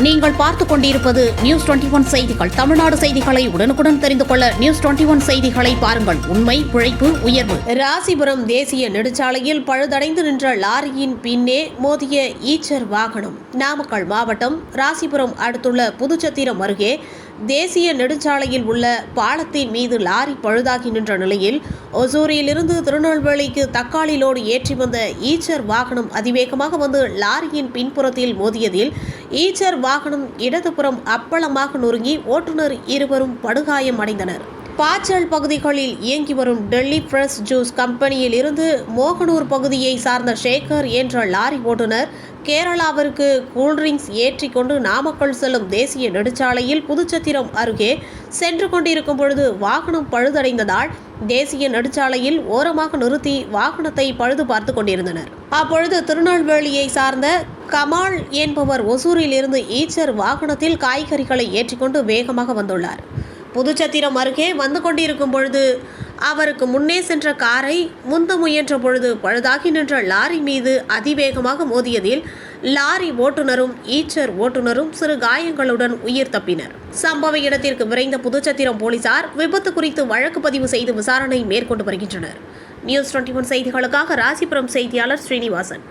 நீங்கள் பார்த்துக் கொண்டிருப்பது நியூஸ் டுவெண்டி ஒன் செய்திகள். தமிழ்நாடு செய்திகளை உடனுக்குடன் தெரிந்து கொள்ள நியூஸ் டுவெண்டி ஒன் செய்திகளை பாருங்கள். உண்மை உழைப்பு உயர்வு. ராசிபுரம் தேசிய நெடுஞ்சாலையில் பழுதடைந்து நின்ற லாரியின் பின்னே மோதிய ஈச்சர் வாகனம். நாமக்கல் மாவட்டம் ராசிபுரம் அடுத்துள்ள புதுச்சத்திரம் அருகே தேசிய நெடுஞ்சாலையில் உள்ள பாலத்தின் மீது லாரி பழுதாகி நின்ற நிலையில் ஒசூரிலிருந்து திருநெல்வேலிக்கு தக்காளி லோடு ஏற்றி வந்த ஈச்சர் வாகனம் அதிவேகமாக வந்து லாரியின் பின்புறத்தில் மோதியதில் ஈச்சர் வாகனம் இடதுபுறம் அப்பளமாக நொறுங்கி ஓட்டுநர் இருவரும் படுகாயம் அடைந்தனர் பாச்சல் பகுதிகளில் இயங்கி வரும் டெல்லி ஃப்ரெஷ் ஜூஸ் கம்பெனியில் இருந்து மோகனூர் பகுதியை சார்ந்த ஷேகர் என்ற லாரி ஓட்டுநர் கேரளாவிற்கு கூல்ட்ரிங்க்ஸ் ஏற்றிக்கொண்டு நாமக்கல் செல்லும் தேசிய நெடுஞ்சாலையில் புதுச்சத்திரம் அருகே சென்று கொண்டிருக்கும் பொழுது வாகனம் பழுதடைந்ததால் தேசிய நெடுஞ்சாலையில் ஓரமாக நிறுத்தி வாகனத்தை பழுது பார்த்து கொண்டிருந்தனர். அப்பொழுது திருநெல்வேலியை சார்ந்த கமால் என்பவர் ஒசூரில் இருந்து ஈச்சர் வாகனத்தில் காய்கறிகளை ஏற்றிக்கொண்டு வேகமாக வந்துள்ளார். புதுச்சத்திரம் அருகே வந்து கொண்டிருக்கும் பொழுது அவருக்கு முன்னே சென்ற காரை முந்த முயன்ற பொழுது பழுதாகி நின்ற லாரி மீது அதிவேகமாக மோதியதில் லாரி ஓட்டுநரும் ஈச்சர் ஓட்டுநரும் சிறு காயங்களுடன் உயிர் தப்பினர். சம்பவ இடத்திற்கு விரைந்த புதுச்சத்திரம் போலீசார் விபத்து குறித்து வழக்கு பதிவு செய்து விசாரணை மேற்கொண்டு வருகின்றனர். நியூஸ் டுவெண்ட்டி ஒன் செய்திகளுக்காக ராசிபுரம் செய்தியாளர் ஸ்ரீனிவாசன்.